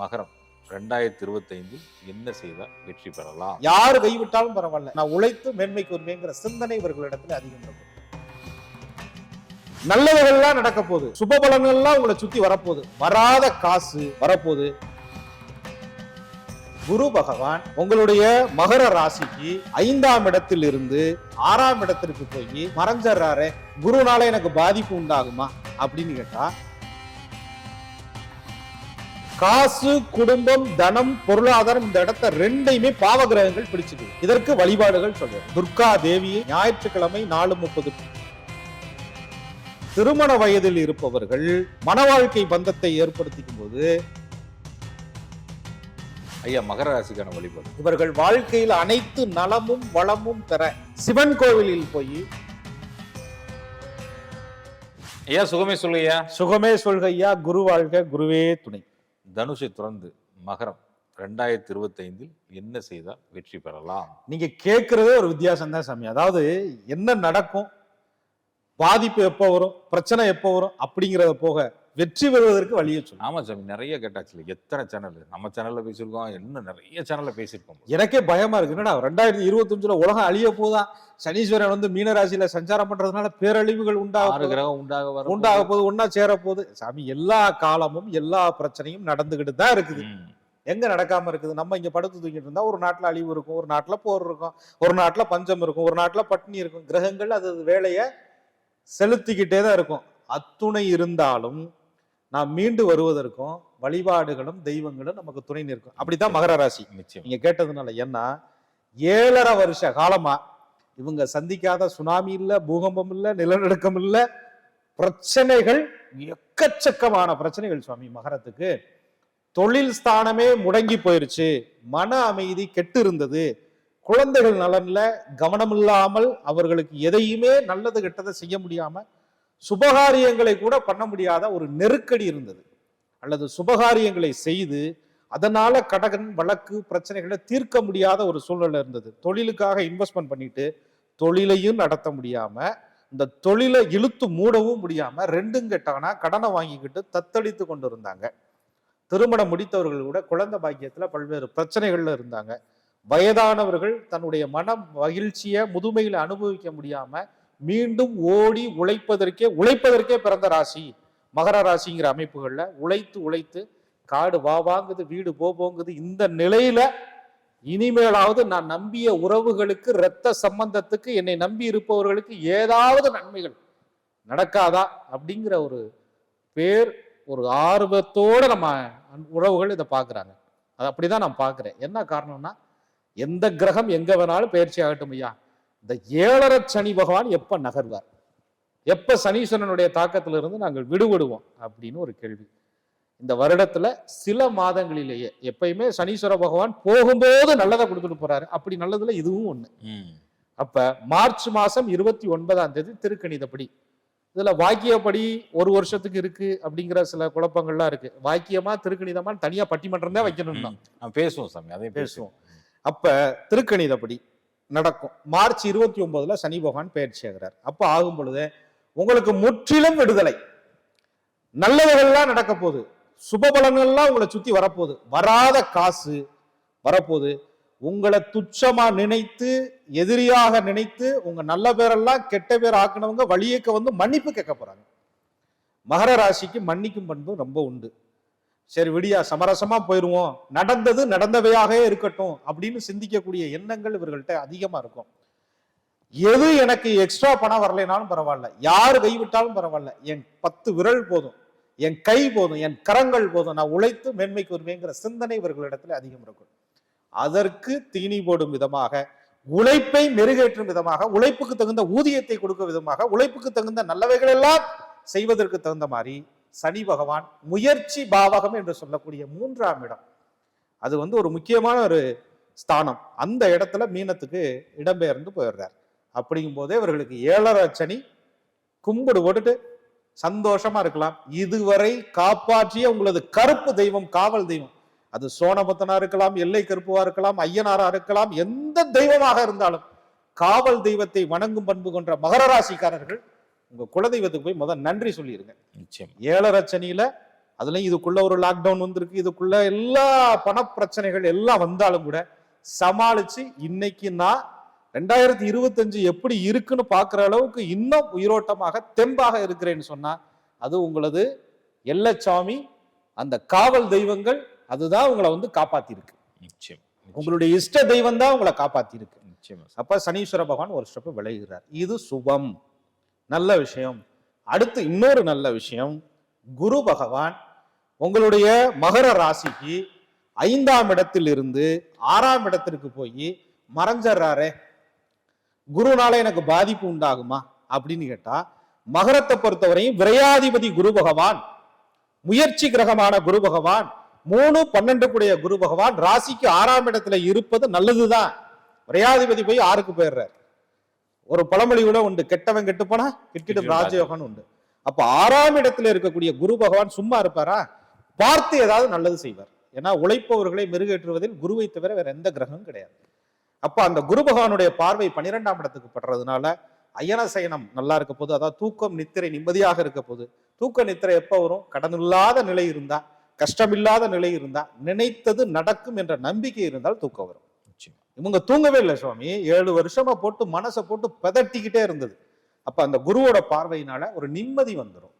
மகரம் ரெண்டாயிரத்தி இருபத்தைந்தில் என்ன செய்தால் வெற்றி பெறலாம். யாரு கைவிட்டாலும் பரவாயில்ல. நான் உழைத்து மேன்மைக்கு உரிமைங்கிற சிந்தனை இவர்களிடத்துல அதிகம் இருக்கும் நல்லதுகள்லாம் நடக்க போகுது. சுப பலன்கள்லாம் உங்களை சுத்தி வரப்போகுது. வராத காசு வரப்போகுது. குரு பகவான் உங்களுடைய மகர ராசிக்கு ஐந்தாம் இடத்தில் இருந்து ஆறாம் இடத்திற்கு போய் மறைஞ்சிடுறாரு. குருனால எனக்கு பாதிப்பு உண்டாகுமா? அப்படின்னு கேட்டா காசு குடும்பம் தனம் பொருளாதாரம் இந்த இடத்த ரெண்டையுமே பாவகிரகங்கள் பிடிச்சுக்குது இதற்கு வழிபாடுகள் சொல்றேன். துர்கா தேவி ஞாயிற்றுக்கிழமை நாலு முப்பது திருமண வயதில் இருப்பவர்கள் மன வாழ்க்கை பந்தத்தை ஏற்படுத்திக்கும் போது ஐயா மகர ராசிக்கான வழிபாடு. இவர்கள் வாழ்க்கையில் அனைத்து நலமும் வளமும் பெற சிவன் கோவிலில் போய் ஐயா சுகமே சொல்லுயா சுகமே சொல்கையா குரு வாழ்க குருவே துணை. தனுஷை துறந்து மகரம் ரெண்டாயிரத்தி இருபத்தைந்தில் என்ன செய்தால் வெற்றி பெறலாம்? நீங்க கேட்கறதே ஒரு வித்தியாசம் தான் சாமி. அதாவது என்ன நடக்கும்? பாதிப்பு எப்போ வரும்? பிரச்சனை எப்போ வரும்? அப்படிங்கிறத போக வெற்றி பெறுவதற்கு வழியை சொல்லும் ஆமா சாமி நிறைய கேட்டாச்சுல எத்தனை சேனல் நம்ம சேனல்ல பேசியிருக்கோம் இன்னும் நிறைய சேனல்ல பேசியிருக்கோம் எனக்கே பயமா இருக்கு. என்னடா ரெண்டாயிரத்தி இருபத்தஞ்சுல உலகம் அழிய போதா சனீஸ்வரன் வந்து மீனராசியில சஞ்சாரம் பண்றதுனால பேரழிவுகள் உண்டாக கிரகம் உண்டாக உண்டாக போகுது ஒன்னா சேர போகுது. சாமி எல்லா காலமும் எல்லா பிரச்சனையும் நடந்துகிட்டு தான் இருக்குது. எங்க நடக்காம இருக்குது? நம்ம இங்க படுத்து தூங்கிட்டு இருந்தா ஒரு நாட்டுல அழிவு இருக்கும் ஒரு நாட்டுல போர் இருக்கும் ஒரு நாட்டுல பஞ்சம் இருக்கும் ஒரு நாட்டுல பட்டினி இருக்கும். கிரகங்கள் அது வேலைய செலுத்திக்கிட்டே தான் இருக்கும். அத்துணை இருந்தாலும் நாம் மீண்டு வருவதற்கும் வழிபாடுகளும் தெய்வங்களும் நமக்கு துணை நிற்கும். அப்படித்தான் மகர ராசி. நிச்சயம். நீங்க கேட்டதுனால ஏன்னா ஏழரை வருஷ காலமா இவங்க சந்திக்காத சுனாமி இல்ல பூகம்பம் இல்ல நிலநடுக்கம் இல்ல பிரச்சனைகள் எக்கச்சக்கமான பிரச்சனைகள் சுவாமி மகரத்துக்கு. தொழில் ஸ்தானமே முடங்கி போயிருச்சு. மன அமைதி கெட்டு இருந்தது. குழந்தைகள் நலன்ல கவனம் இல்லாமல் அவர்களுக்கு எதையுமே நல்லது கெட்டதை செய்ய முடியாம சுபகாரியங்களை கூட பண்ண முடியாத ஒரு நெருக்கடி இருந்தது. அல்லது சுபகாரியங்களை செய்து அதனால கடகன் வழக்கு பிரச்சனைகளை தீர்க்க முடியாத ஒரு சூழ்நிலை இருந்தது. தொழிலுக்காக இன்வெஸ்ட்மெண்ட் பண்ணிட்டு தொழிலையும் நடத்த முடியாம இந்த தொழிலை இழுத்து மூடவும் முடியாம ரெண்டும் கெட்டானா கடனை வாங்கிக்கிட்டு தத்தளித்து கொண்டு இருந்தாங்க திருமணம் முடித்தவர்கள் கூட குழந்தை பாக்கியத்துல பல்வேறு பிரச்சனைகள்ல இருந்தாங்க. வயதானவர்கள் தன்னுடைய மன மகிழ்ச்சியை முதுமையில் அனுபவிக்க முடியாம மீண்டும் ஓடி உழைப்பதற்கே உழைப்பதற்கே பிறந்த ராசி. மகர ராசிங்கிற அமைப்புகளில் உழைத்து உழைத்து காடு வா வாங்குது வீடு போ போங்குது இந்த நிலையில இனிமேலாவது நான் நம்பிய உறவுகளுக்கு இரத்த சம்பந்தத்துக்கு என்னை நம்பி இருப்பவர்களுக்கு ஏதாவது நன்மைகள் நடக்காதா அப்படிங்கிற ஒரு பேர் ஒரு ஆர்வத்தோட நம்ம உறவுகள் இதை பார்க்குறாங்க. அது அப்படிதான் நான் பார்க்குறேன். என்ன காரணம்னா எந்த கிரகம் எங்கே வேணாலும் பயிற்சி ஆகட்டும் ஐயா. இந்த ஏழரை சனி பகவான் எப்ப நகர்வார்? எப்ப சனீஸ்வரனுடைய தாக்கத்திலிருந்து நாங்கள் விடுபடுவோம் அப்படின்னு ஒரு கேள்வி. இந்த வருடத்துல சில மாதங்களிலேயே எப்பயுமே சனீஸ்வர பகவான் போகும்போது நல்லதை கொடுத்துட்டு போறாரு. அப்படி நல்லதுல இதுவும் ஒண்ணு. அப்ப மார்ச் மாசம் இருபத்தி ஒன்பதாம் தேதி திருக்கணிதப்படி. இதுல வாக்கியப்படி ஒரு வருஷத்துக்கு இருக்கு அப்படிங்கிற சில குழப்பங்கள்லாம் இருக்கு. வாக்கியமா திருக்கணிதமா தனியா பட்டிமன்றம் தான் வைக்கணும் பேசுவோம் சாமி அதையும் பேசுவோம். பேசுவோம். அப்ப திருக்கணிதப்படி நடக்கும். மார்ச் இருபத்தி ஒன்பதுல சனி பகவான் பயிற்சி ஆகிறார். அப்போ ஆகும் பொழுது உங்களுக்கு முற்றிலும் விடுதலை. நல்லதுகள்லாம் நடக்க போகுது. சுபபலங்கள்லாம் உங்களை சுத்தி வரப்போகுது. வராத காசு வரப்போகுது. உங்களை துச்சமா நினைத்து எதிரியாக நினைத்து உங்க நல்ல பேரெல்லாம் கெட்ட பேர் ஆக்கினவங்க வழியேக்க வந்து மன்னிப்பு கேட்க போறாங்க. மகர ராசிக்கு மன்னிக்கும் பண்பு ரொம்ப உண்டு. சரி விடியா சமரசமா போயிருவோம். நடந்தது நடந்தவையாகவே இருக்கட்டும் அப்படின்னு சிந்திக்கக்கூடிய எண்ணங்கள் இவர்கள்ட்ட அதிகமா இருக்கும். எது எனக்கு எக்ஸ்ட்ரா பணம் வரலைனாலும் பரவாயில்ல. யார் கைவிட்டாலும் பரவாயில்ல. என் பத்து விரல் போதும். என் கை போதும். என் கரங்கள் போதும். நான் உழைத்து மேன்மைக்கு வருவேங்கிற சிந்தனை இவர்களிடத்துல அதிகம் இருக்கும். அதற்கு தீனி போடும் விதமாக உழைப்பை மெருகேற்றும் விதமாக உழைப்புக்கு தகுந்த ஊதியத்தை கொடுக்கும் விதமாக உழைப்புக்கு தகுந்த நல்லவைகள் எல்லாம் செய்வதற்கு தகுந்த மாதிரி சனி பகவான் முயற்சி பாவகம் என்று சொல்லக்கூடிய மூன்றாம் இடம். அது வந்து ஒரு முக்கியமான ஒரு ஸ்தானம். அந்த இடத்துல மீனத்துக்கு இடம்பெயர்ந்து போயிடுறார். அப்படிங்கும் போதே இவர்களுக்கு ஏழரை சனி கும்பிடு போட்டுட்டு சந்தோஷமா இருக்கலாம். இதுவரை காப்பாற்றிய உங்களது கருப்பு தெய்வம் காவல் தெய்வம். அது சோனபத்தனா இருக்கலாம் எல்லை கருப்புவா இருக்கலாம் ஐயனாரா இருக்கலாம் எந்த தெய்வமாக இருந்தாலும் காவல் தெய்வத்தை வணங்கும் பண்பு கொண்ட மகர ராசிக்காரர்கள் உங்க குலதெய்வத்துக்கு போய் முதல் நன்றி சொல்லிருங்க. நிச்சயம். ஏழரை சனியில அதுலயும் இதுக்குள்ள ஒரு லாக்டவுன் வந்திருக்கு இதுக்குள்ள எல்லா பண பிரச்சனைகள் எல்லாம் வந்தாலும் கூட சமாளிச்சு இன்னைக்கு நான் ரெண்டாயிரத்தி இருபத்தஞ்சு எப்படி இருக்குன்னு பார்க்குற அளவுக்கு இன்னும் உயிரோட்டமாக தெம்பாக இருக்கிறேன்னு சொன்னா அது உங்களது எல்லச்சாமி அந்த காவல் தெய்வங்கள் அதுதான் உங்களை வந்து காப்பாத்திருக்கு. நிச்சயம் உங்களுடைய இஷ்ட தெய்வம் தான் உங்களை காப்பாத்திருக்கு. நிச்சயமா அப்ப சனீஸ்வர பகவான் ஒரு ஸ்டெப் விளைகிறார் இது சுபம். நல்ல விஷயம். அடுத்து இன்னொரு நல்ல விஷயம். குரு பகவான் உங்களுடைய மகர ராசிக்கு ஐந்தாம் இடத்தில் இருந்து ஆறாம் இடத்திற்கு போய் மறைஞ்சிடுறாரே. குருனால எனக்கு பாதிப்பு உண்டாகுமா? அப்படின்னு கேட்டா மகரத்தை பொறுத்தவரையும் விரையாதிபதி குரு பகவான் முயற்சி கிரகமான குரு பகவான் மூணு பன்னெண்டு கூடிய குரு பகவான் ராசிக்கு ஆறாம் இடத்துல இருப்பது நல்லதுதான். விரையாதிபதி போய் ஆறுக்கு போயிடுறாரு. ஒரு பழமொழி கூட உண்டு. கெட்டவன் கெட்டு போனா கிட்டிடும் ராஜயோகம்னு உண்டு. அப்ப ஆறாம் இடத்துல இருக்கக்கூடிய குரு பகவான் சும்மா இருப்பாரா? பார்த்து ஏதாவது நல்லது செய்வார். ஏன்னா உழைப்பவர்களை மெருகேற்றுவதில் குருவை தவிர வேற எந்த கிரகமும் கிடையாது. அப்ப அந்த குரு பகவானுடைய பார்வை பன்னிரெண்டாம் இடத்துக்கு படுறதுனால அயன சயனம் நல்லா இருக்க போது அதாவது தூக்கம் நித்திரை நிம்மதியாக இருக்க போது தூக்க நித்திரை எப்ப வரும்? கடன் இல்லாத நிலை இருந்தா கஷ்டமில்லாத நிலை இருந்தா நினைத்தது நடக்கும் என்ற நம்பிக்கை இருந்தால் தூக்கம் வரும். இவங்க தூங்கவே இல்லை சுவாமி. ஏழு வருஷமா போட்டு மனசை போட்டு பதட்டிக்கிட்டே இருந்தது. அப்ப அந்த குருவோட பார்வையினால ஒரு நிம்மதி வந்துடும்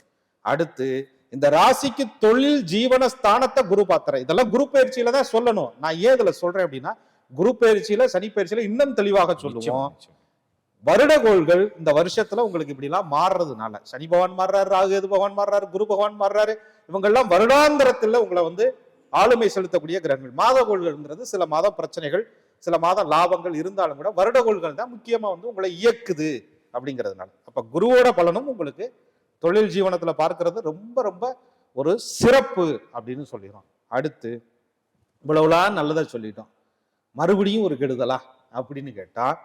அடுத்து இந்த ராசிக்கு தொழில் ஜீவன ஸ்தானத்தை குரு பாத்திரம் இதெல்லாம் குரு பயிற்சியில தான் சொல்லணும். நான் ஏன் இதுல சொல்றேன் அப்படின்னா குரு பயிற்சியில சனி பயிற்சியில இன்னும் தெளிவாக சொல்லுவோம். வருடகோள்கள் இந்த வருஷத்துல உங்களுக்கு இப்படி எல்லாம் மாறுறதுனால சனி பகவான் மாறுறாரு ராகுகேது பகவான் மாறுறாரு குரு பகவான் மாறுறாரு இவங்கெல்லாம் வருடாந்திரத்துல உங்களை வந்து ஆளுமை செலுத்தக்கூடிய கிரகங்கள். மாதகோள்கள்ங்கிறது சில மாத பிரச்சனைகள். சில மாதம் லாபங்கள் இருந்தாலும் கூட வருடகோள்கள் தான் முக்கியமாக வந்து உங்களை இயக்குது அப்படிங்கிறதுனால. அப்போ குருவோட பலனும் உங்களுக்கு தொழில் ஜீவனத்தில் பார்க்கறது ரொம்ப ரொம்ப ஒரு சிறப்பு அப்படின்னு சொல்லிடுறோம். அடுத்து இவ்வளவுலாம் நல்லதாக சொல்லிட்டோம். மறுபடியும் ஒரு கெடுதலா அப்படின்னு கேட்டால்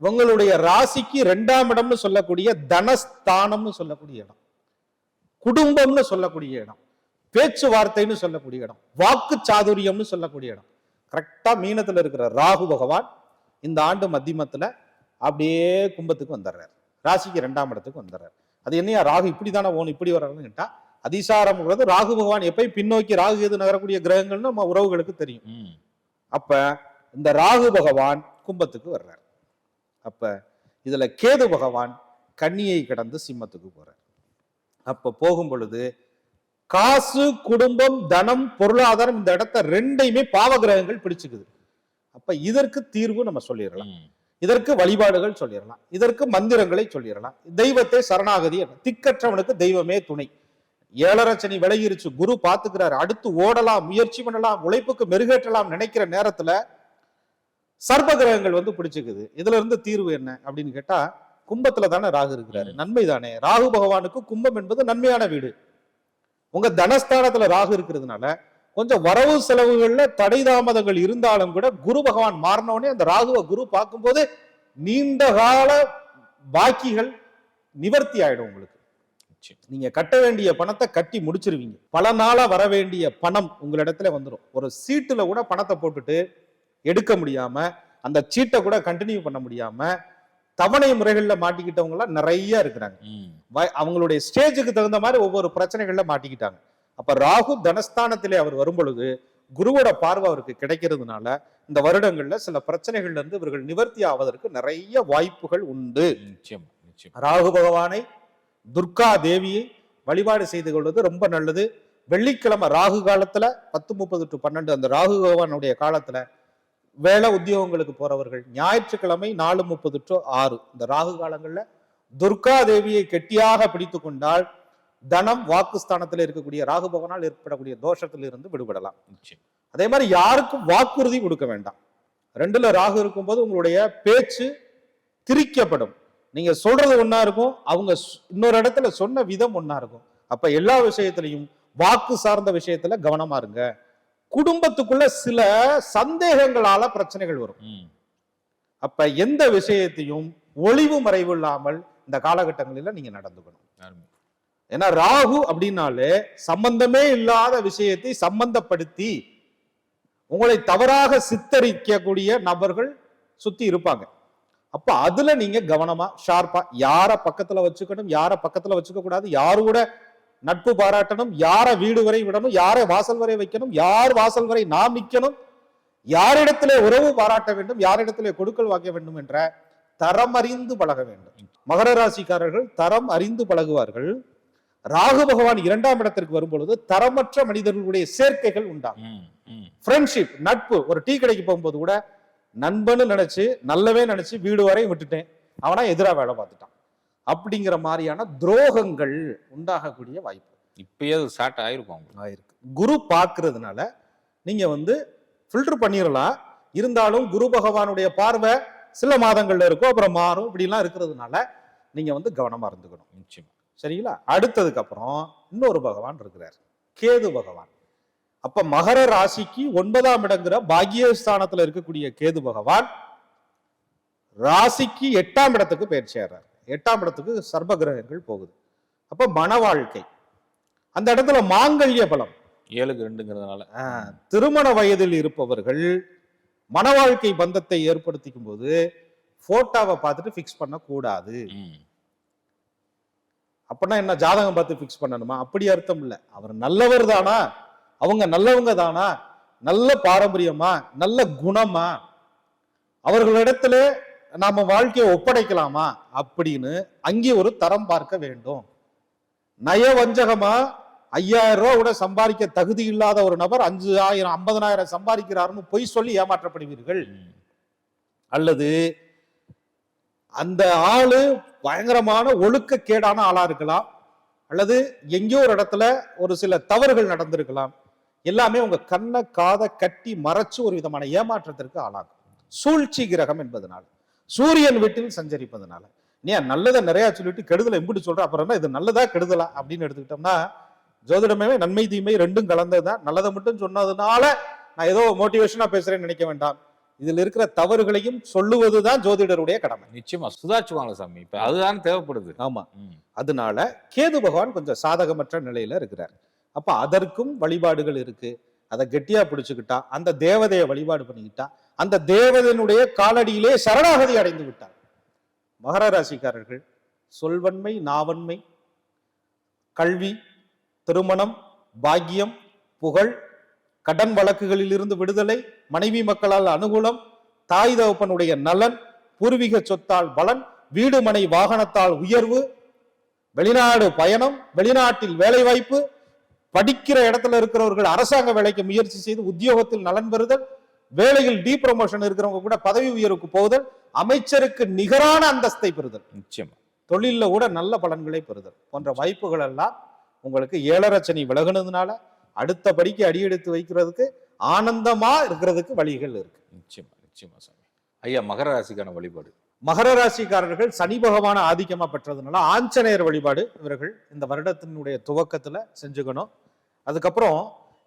உங்களுடைய ராசிக்கு ரெண்டாம் இடம்னு சொல்லக்கூடிய தனஸ்தானம்னு சொல்லக்கூடிய இடம் குடும்பம்னு சொல்லக்கூடிய இடம் பேச்சுவார்த்தைன்னு சொல்லக்கூடிய இடம் வாக்கு சாதுரியம்னு சொல்லக்கூடிய இடம் கரெக்டா மீனத்துல இருக்கிற ராகு பகவான் இந்த ஆண்டு மத்தியமத்துல அப்படியே கும்பத்துக்கு வந்துடுறாரு ராசிக்கு ரெண்டாம் இடத்துக்கு வந்துடுறாரு அது என்னையா? ராகு இப்படிதானே ஓணும் இப்படி வர்றாருன்னு கேட்டா அதிசாரம்ங்கிறது ராகு பகவான் எப்பயும் பின்னோக்கி ராகு எது நகரக்கூடிய கிரகங்கள்னு நம்ம உறவுகளுக்கு தெரியும். அப்ப இந்த ராகு பகவான் கும்பத்துக்கு வர்றார். அப்ப இதுல கேது பகவான் கன்னியை கடந்து சிம்மத்துக்கு போறார். அப்ப போகும் பொழுது காசு குடும்பம் தனம் பொருளாதாரம் இந்த இடத்த ரெண்டையுமே பாவ கிரகங்கள் பிடிச்சுக்குது. அப்ப இதற்கு தீர்வு நம்ம சொல்லிடலாம். இதற்கு வழிபாடுகள் சொல்லிடலாம். இதற்கு மந்திரங்களை சொல்லிடலாம். தெய்வத்தை சரணாகதி திக்கற்றவனுக்கு தெய்வமே துணை. ஏழரை சனி விலகிருச்சு. குரு பாத்துக்கிறாரு அடுத்து ஓடலாம் முயற்சி பண்ணலாம் உழைப்புக்கு மெருகேற்றலாம் நினைக்கிற நேரத்துல சர்ப்ப கிரகங்கள் வந்து பிடிச்சுக்குது. இதுல இருந்து தீர்வு என்ன அப்படின்னு கேட்டா கும்பத்துல தானே ராகு இருக்கிறாரு. நன்மை தானே ராகு பகவானுக்கு கும்பம் என்பது நன்மையான வீடு. உங்க தனஸ்தானத்துல ராகு இருக்கிறதுனால கொஞ்சம் வரவு செலவுகள்ல தடை தாமதங்கள் இருந்தாலும் கூட குரு பகவான் மாறின அந்த ராகுவை குரு பார்க்கும்போது நீண்ட கால பாக்கிகள் நிவர்த்தி ஆயிடும் உங்களுக்கு. நீங்க கட்ட வேண்டிய பணத்தை கட்டி முடிச்சிருவீங்க. பல நாளா வர வேண்டிய பணம் உங்களிடத்துல வந்துடும் ஒரு சீட்டுல கூட பணத்தை போட்டுட்டு எடுக்க முடியாம அந்த சீட்டை கூட கண்டினியூ பண்ண முடியாம தவணை முறைகள்ல மாட்டிக்கிட்டவங்க எல்லாம் நிறைய இருக்கிறாங்க. அவங்களுடைய ஸ்டேஜுக்கு தகுந்த மாதிரி ஒவ்வொரு பிரச்சனைகள்ல மாட்டிக்கிட்டாங்க. அப்ப ராகு தனஸ்தானத்திலே அவர் வரும் பொழுது குருவோட பார்வை அவருக்கு கிடைக்கிறதுனால இந்த வருடங்கள்ல சில பிரச்சனைகள்ல இருந்து இவர்கள் நிவர்த்தி ஆவதற்கு நிறைய வாய்ப்புகள் உண்டு. நிச்சயம் நிச்சயம். ராகு பகவானை துர்கா தேவியை வழிபாடு செய்து கொள்வது ரொம்ப நல்லது. வெள்ளிக்கிழமை ராகு காலத்துல பத்து முப்பது டு பன்னெண்டு அந்த ராகு பகவானுடைய காலத்துல வேலை உத்தியோகங்களுக்கு போறவர்கள் ஞாயிற்றுக்கிழமை நாலு முப்பது டு ஆறு. இந்த ராகு காலங்கள்ல துர்கா தேவியை கெட்டியாக பிடித்து கொண்டால் தனம் வாக்குஸ்தானத்தில் இருக்கக்கூடிய ராகு பகவானால் ஏற்படக்கூடிய தோஷத்திலிருந்து விடுபடலாம். நிச்சயம். அதே மாதிரி யாருக்கும் வாக்குறுதி கொடுக்க வேண்டாம். ரெண்டுல ராகு இருக்கும்போது உங்களுடைய பேச்சு திரிக்கப்படும். நீங்க சொல்றது ஒண்ணா இருக்கும் அவங்க இன்னொரு இடத்துல சொன்ன விதம் ஒண்ணா இருக்கும். அப்ப எல்லா விஷயத்திலையும் வாக்கு சார்ந்த விஷயத்துல கவனமா இருங்க. குடும்பத்துக்குள்ள சில சந்தேகங்களால பிரச்சனைகள் வரும். அப்ப எந்த விஷயத்தையும் ஒளிவு மறைவு இல்லாமல் இந்த காலகட்டங்களில நீங்க நடந்துக்கணும். ஏன்னா ராகு அப்படின்னாலே சம்பந்தமே இல்லாத விஷயத்தை சம்பந்தப்படுத்தி உங்களை தவறாக சித்தரிக்கக்கூடிய நபர்கள் சுத்தி இருப்பாங்க அப்ப அதுல நீங்க கவனமா ஷார்ப்பா யார பக்கத்துல வச்சுக்கணும் யார பக்கத்துல வச்சுக்க கூடாது யாரு கூட நட்பு பாராட்டணும். யாரை வீடு வரை விடணும் யாரை வாசல் வரை வைக்கணும் யார் வாசல் வரை நாம் நிற்கணும் யாரிடத்திலே உறவு பாராட்ட வேண்டும் யாரிடத்திலே கொடுக்கல் வாங்க வேண்டும் என்ற தரம் அறிந்து பழக வேண்டும். மகர ராசிக்காரர்கள் தரம் அறிந்து பழகுவார்கள். ராகு பகவான் இரண்டாம் இடத்திற்கு வரும்பொழுது தரமற்ற மனிதர்களுடைய சேர்க்கைகள் உண்டாகும். ஃப்ரெண்ட்ஷிப் நட்பு ஒரு டீ கடைக்கு போகும்போது கூட நண்பன்னு நினைச்சு நல்லவே நினைச்சு வீடு வரை விட்டுட்டேன். அவனா எதிரா வேலை பார்த்துட்டான். அப்படிங்கிற மாதிரியான துரோகங்கள் உண்டாகக்கூடிய வாய்ப்பு. இப்பயே அது ஸ்டார்ட் ஆயிருக்கும். ஆயிருக்கு. குரு பார்க்கறதுனால நீங்க வந்து ஃபில்டர் பண்ணிடலாம் இருந்தாலும் குரு பகவானுடைய பார்வை சில மாதங்கள்ல இருக்கும் அப்புறம் மாறும் இப்படிலாம் இருக்கிறதுனால நீங்க வந்து கவனமா இருந்துக்கணும். நிச்சயமா. சரிங்களா? அடுத்ததுக்கு அப்புறம் இன்னொரு பகவான் இருக்கிறார். கேது பகவான். அப்ப மகர ராசிக்கு ஒன்பதாம் இடங்கிற பாக்கியஸ்தானத்துல இருக்கக்கூடிய கேது பகவான் ராசிக்கு எட்டாம் இடத்துக்கு ஆறார். எட்டாம் இடத்துக்கு சர்ப கிரகங்கள் போகுது. அப்ப மன வாழ்க்கை. அந்த இடத்துல மாங்கல்ய பலம். ஏழுக்கு ரெண்டுங்கிறதுனால திருமண வயதில் இருப்பவர்கள் மன வாழ்க்கை பந்தத்தை ஏற்படுத்திக்கும் போது போட்டோவை பார்த்துட்டு ஃபிக்ஸ் பண்ணக்கூடாது. அப்படின்னா என்ன ஜாதகம் பார்த்து ஃபிக்ஸ் பண்ணணுமா? அப்படி அர்த்தம் இல்ல. அவர் நல்லவர் தானா? அவங்க நல்லவங்க தானா? நல்ல பாரம்பரியமா? நல்ல குணமா? அவர்களிடத்துல நாம வாழ்க்கையை ஒப்படைக்கலாமா அப்படின்னு அங்கே ஒரு தரம் பார்க்க வேண்டும். நயவஞ்சகமா ஐயாயிரம் ரூபா கூட சம்பாதிக்க தகுதி இல்லாத ஒரு நபர் அஞ்சு ஆயிரம் ஐம்பதனாயிரம் சம்பாதிக்கிறாருன்னு பொய் சொல்லி ஏமாற்றப்படுவீர்கள். அல்லது அந்த ஆளு பயங்கரமான ஒழுக்கக்கேடான ஆளா இருக்கலாம். அல்லது எங்கேயோ ஒரு இடத்துல ஒரு சில தவறுகள் நடந்திருக்கலாம். எல்லாமே உங்க கண்ணை காதை கட்டி மறைச்சு ஒரு விதமான ஏமாற்றத்திற்கு ஆளாகும். சூழ்ச்சி கிரகம் என்பதனால். சூரியன் வீட்டில் சஞ்சரிப்பதனால. நீ நல்லதை நிறைய சொல்லிட்டு கெடுதலை எம்பிட்டு சொல்ற அப்புறம் என்ன இது நல்லதா கெடுதலா அப்படின்னு எடுத்துக்கிட்டோம்னா ஜோதிடமே நன்மை தீமை ரெண்டும் கலந்ததுதான் நல்லதை மட்டும் சொன்னதுனால நான் ஏதோ மோட்டிவேஷனா பேசுறேன்னு நினைக்க வேண்டாம். இதுல இருக்கிற தவறுகளையும் சொல்லுவதுதான் ஜோதிடருடைய கடமை. நிச்சயமா சுதாச்சுவாங்க சாமி. இப்ப அதுதான் தேவைப்படுது. ஆமா. ம். அதனால கேது பகவான் கொஞ்சம் சாதகமற்ற நிலையில இருக்கிறார். அப்ப அதற்கும் வழிபாடுகள் இருக்கு. அதை கெட்டியா பிடிச்சுக்கிட்டா அந்த தேவதையை வழிபாடு பண்ணிக்கிட்டா அந்த தேவதையினுடைய காலடியிலே சரணாகதி அடைந்து விட்டார். மகர ராசிக்காரர்கள் சொல்வன்மை நாவன்மை கல்வி திருமணம் பாக்கியம் புகழ் கடன் வழக்குகளில் இருந்து விடுதலை மனைவி மக்களால் அனுகூலம் தாய் தகப்பனுடைய நலன் பூர்வீக சொத்தால் பலன் வீடு மனை வாகனத்தால் உயர்வு வெளிநாடு பயணம் வெளிநாட்டில் வேலைவாய்ப்பு படிக்கிற இடத்துல இருக்கிறவர்கள் அரசாங்க வேலைக்கு முயற்சி செய்து உத்தியோகத்தில் நலன் பெறுதல் வேலையில் டி ப்ரமோஷன் இருக்கிறவங்க கூட பதவி உயர்வுக்கு போகுதல் அமைச்சருக்கு நிகரான அந்தஸ்தை பெறுதல். நிச்சயமா. தொழில்ல கூட நல்ல பலன்களை பெறுதல் போன்ற வாய்ப்புகள் எல்லாம் உங்களுக்கு ஏழரை சனி விலகுனதுனால அடுத்த படிக்கு அடியெடுத்து வைக்கிறதுக்கு ஆனந்தமா இருக்கிறதுக்கு வழிகள் இருக்கு. நிச்சயமா நிச்சயமா சாமி. ஐயா மகர ராசிக்கான வழிபாடு. மகர ராசிக்காரர்கள் சனி பகவான ஆதிக்கமா பெற்றதுனால ஆஞ்சநேயர் வழிபாடு இவர்கள் இந்த வருடத்தினுடைய துவக்கத்துல செஞ்சுக்கணும். அதுக்கப்புறம்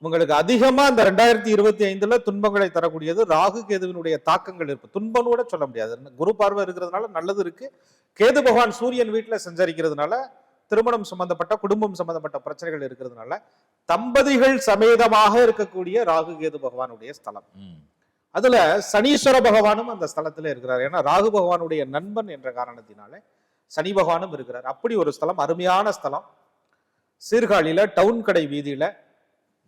இவங்களுக்கு அதிகமாக இந்த ரெண்டாயிரத்தி இருபத்தி ஐந்துல துன்பங்களை தரக்கூடியது ராகு கேதுவினுடைய தாக்கங்கள் இருக்கு. துன்பம் கூட சொல்ல முடியாது. குரு பார்வை இருக்கிறதுனால நல்லது இருக்கு. கேது பகவான் சூரியன் வீட்டில் சஞ்சரிக்கிறதுனால திருமணம் சம்பந்தப்பட்ட குடும்பம் சம்பந்தப்பட்ட பிரச்சனைகள் இருக்கிறதுனால தம்பதிகள் சமேதமாக இருக்கக்கூடிய ராகு கேது பகவானுடைய ஸ்தலம். அதுல சனீஸ்வர பகவானும் அந்த ஸ்தலத்துல இருக்கிறார். ஏன்னா ராகு பகவானுடைய நண்பன் என்ற காரணத்தினால சனி பகவானும் இருக்கிறார். அப்படி ஒரு ஸ்தலம் அருமையான ஸ்தலம். சீர்காழியில டவுன் கடை வீதியில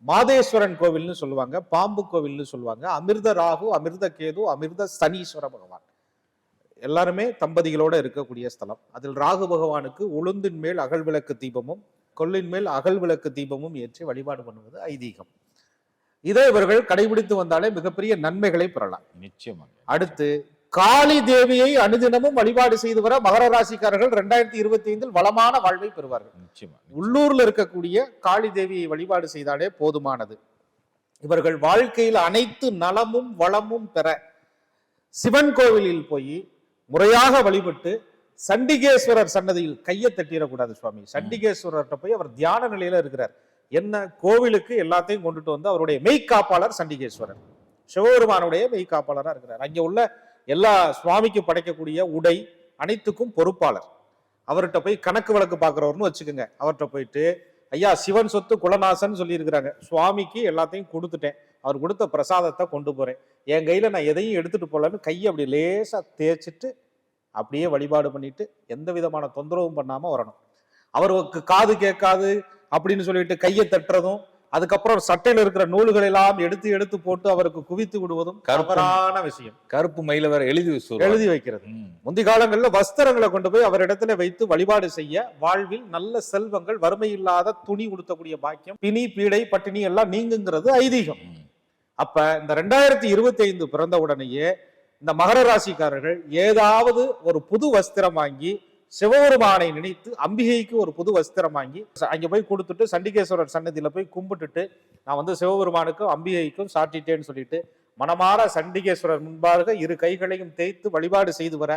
மாதேஸ்வரன் கோவில்னு சொல்லுவாங்க பாம்பு கோவில்னு சொல்லுவாங்க. அமிர்த ராகு அமிர்த கேது அமிர்த சனீஸ்வர பகவான். எல்லாருமே தம்பதிகளோட இருக்கக்கூடிய ஸ்தலம். அதில் ராகு பகவானுக்கு உளுந்தின் மேல் அகல் விளக்கு தீபமும் கொள்ளின் மேல் அகல் விளக்கு தீபமும் ஏற்றி வழிபாடு பண்ணுவது ஐதீகம். இதை இவர்கள் கடைபிடித்து வந்தாலே மிகப்பெரிய நன்மைகளை பெறலாம். நிச்சயமாங்க அடுத்து காளி தேவியை அனுதினமும் வழிபாடு செய்து வர மகர ராசிக்காரர்கள் ரெண்டாயிரத்தி இருபத்தி ஐந்தில் வளமான வாழ்வை பெறுவார்கள். நிச்சயமா உள்ளூர்ல இருக்கக்கூடிய காளி தேவியை வழிபாடு செய்தாலே போதுமானது. இவர்கள் வாழ்க்கையில் அனைத்து நலமும் வளமும் பெற சிவன் கோவிலில் போய் முறையாக வழிபட்டு சண்டிகேஸ்வரர் சன்னதியில் கையை தட்டிடக்கூடாது சுவாமி. சண்டிகேஸ்வரர்கிட்ட போய் அவர் தியான நிலையில இருக்கிறார். என்ன கோவிலுக்கு எல்லாத்தையும் கொண்டுட்டு வந்து அவருடைய மெய்க்காப்பாளர் சண்டிகேஸ்வரர் சிவபெருமானுடைய மெய்க்காப்பாளராக இருக்கிறார். அங்கே உள்ள எல்லா சுவாமிக்கு படைக்கக்கூடிய உடை அனைத்துக்கும் பொறுப்பாளர். அவர்கிட்ட போய் கணக்கு வழக்கு பார்க்குறவர்னு வச்சுக்கோங்க. அவர்கிட்ட போயிட்டு ஐயா சிவன் சொத்து குலநாசன் சொல்லியிருக்கிறாங்க. சுவாமிக்கு எல்லாத்தையும் கொடுத்துட்டேன். அவர் கொடுத்த பிரசாதத்தை கொண்டு போகிறேன் என் கையில் நான் எதையும் எடுத்துகிட்டு போகலன்னு கையை அப்படி லேசாக தேய்ச்சிட்டு அப்படியே வழிபாடு பண்ணிட்டு எந்த விதமான தொந்தரவும் பண்ணாமல் வரணும். அவருக்கு காது கேட்காது அப்படின்னு சொல்லிட்டு கையை தட்டுறதும் அதுக்கப்புறம் சட்டையில இருக்கிற நூல்களை எல்லாம் எடுத்து எடுத்து போட்டு அவருக்கு குவித்து விடுவதும் கருப்பன். தவறான விஷயம் கருப்பு மயில வேற எழுதி. எழுதி வைக்கிறது. முந்தி காலங்கள்ல வஸ்திரங்களை கொண்டு போய் அவரிடத்துல வைத்து வழிபாடு செய்ய வாழ்வில் நல்ல செல்வங்கள் வறுமை இல்லாத துணி உடுத்தக்கூடிய பாக்கியம் பிணி பீடை பட்டினி எல்லாம் நீங்குங்கிறது ஐதீகம். அப்ப இந்த ரெண்டாயிரத்தி இருபத்தி ஐந்து பிறந்த உடனேயே இந்த மகர ராசிக்காரர்கள் ஏதாவது ஒரு புது வஸ்திரம் வாங்கி சிவபெருமானை நினைத்து அம்பிகைக்கு ஒரு புது வஸ்திரம் வாங்கி அங்கே போய் கொடுத்துட்டு சண்டிகேஸ்வரர் சன்னதியில் போய் கும்பிட்டுட்டு நான் வந்து சிவபெருமானுக்கும் அம்பிகைக்கும் சாட்டிட்டேன்னு சொல்லிட்டு மனமாற சண்டிகேஸ்வரர் முன்பாக இரு கைகளையும் தேய்த்து வழிபாடு செய்து வர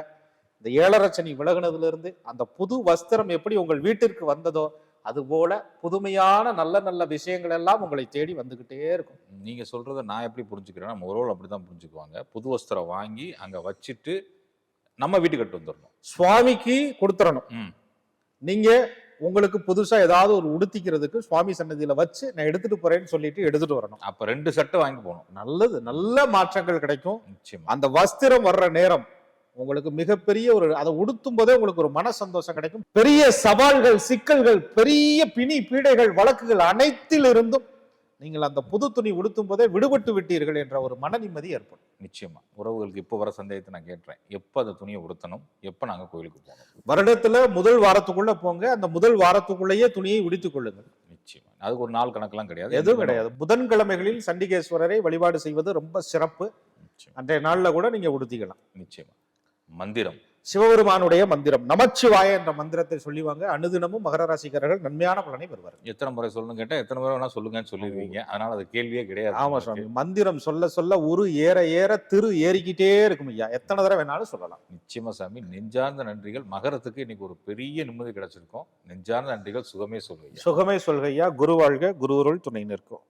இந்த ஏழரச்சனி விலகுனதுலேருந்து அந்த புது வஸ்திரம் எப்படி உங்கள் வீட்டிற்கு வந்ததோ அதுபோல புதுமையான நல்ல நல்ல விஷயங்கள் எல்லாம் உங்களை தேடி வந்துகிட்டே இருக்கும். நீங்கள் சொல்கிறத நான் எப்படி புரிஞ்சுக்கிறேன்னா முரளவு அப்படி தான் புரிஞ்சுக்குவாங்க. புது வஸ்திரம் வாங்கி அங்கே வச்சுட்டு நம்ம வீட்டுக்கு கட்டு வந்துடணும் சுவாமிக்கு கொடுத்துறணும். ம். நீங்க உங்களுக்கு புதுசா ஏதாவது ஒரு உடுத்திக்கிறதுக்கு சுவாமி சன்னதியில வச்சு நான் எடுத்துட்டு போறேன்னு சொல்லிட்டு எடுத்துட்டு வரணும். அப்ப ரெண்டு சட்டை வாங்கி போகணும். நல்லது நல்ல மாற்றங்கள் கிடைக்கும். நிச்சயமா. அந்த வஸ்திரம் வர்ற நேரம் உங்களுக்கு மிகப்பெரிய ஒரு அதை உடுத்தும் போதே உங்களுக்கு ஒரு மன சந்தோஷம் கிடைக்கும். பெரிய சவால்கள் சிக்கல்கள் பெரிய பிணி பீடைகள் வழக்குகள் அனைத்திலிருந்தும் நீங்கள் அந்த புது துணி உடுத்தும் போதே விடுபட்டு விட்டீர்கள் என்ற ஒரு மன நிம்மதி ஏற்படும். நிச்சயமா. உறவுகளுக்கு இப்போ வர சந்தேகத்தை நான் கேட்டுறேன் எப்போ அந்த துணியை உடுத்தணும்? எப்போ நாங்க கோயிலுக்கு போகணும்? வருடத்துல முதல் வாரத்துக்குள்ள போங்க. அந்த முதல் வாரத்துக்குள்ளேயே துணியை உடுத்திக் கொள்ளுங்கள். நிச்சயமா. அதுக்கு ஒரு நாள் கணக்கெல்லாம் கிடையாது. எதுவும் கிடையாது. புதன்கிழமைகளில் சண்டிகேஸ்வரரை வழிபாடு செய்வது ரொம்ப சிறப்பு. நிச்சயமா. அன்றைய நாள்ல கூட நீங்க உடுத்திக்கலாம். நிச்சயமா. மந்திரம். சிவபெருமானுடைய மந்திரம் நமச்சிவாய என்ற மந்திரத்தை சொல்லிவாங்க. அனுதினமும் மகர ராசிக்காரர்கள் நன்மையான பலனை பெறுவார்கள். எத்தனை முறை சொல்லணும் கேட்டா எத்தனை முறை வேணா சொல்லுங்கன்னு சொல்லிடுவீங்க. அதனால அது கேள்வியே கிடையாது. ஆமா சுவாமி. மந்திரம் சொல்ல சொல்ல உரு ஏற ஏற திரு ஏறிக்கிட்டே இருக்கும் ஐயா. எத்தனை தடவை வேணாலும் சொல்லலாம். நிச்சயமா சாமி. நெஞ்சார்ந்த நன்றிகள். மகரத்துக்கு இன்னைக்கு ஒரு பெரிய நிம்மதி கிடைச்சிருக்கும். நெஞ்சார்ந்த நன்றிகள் சுகமே சொல்லுவீங்க சுகமே சொல்கையா குரு வாழ்க குருவருள் துணை நிற்கும்.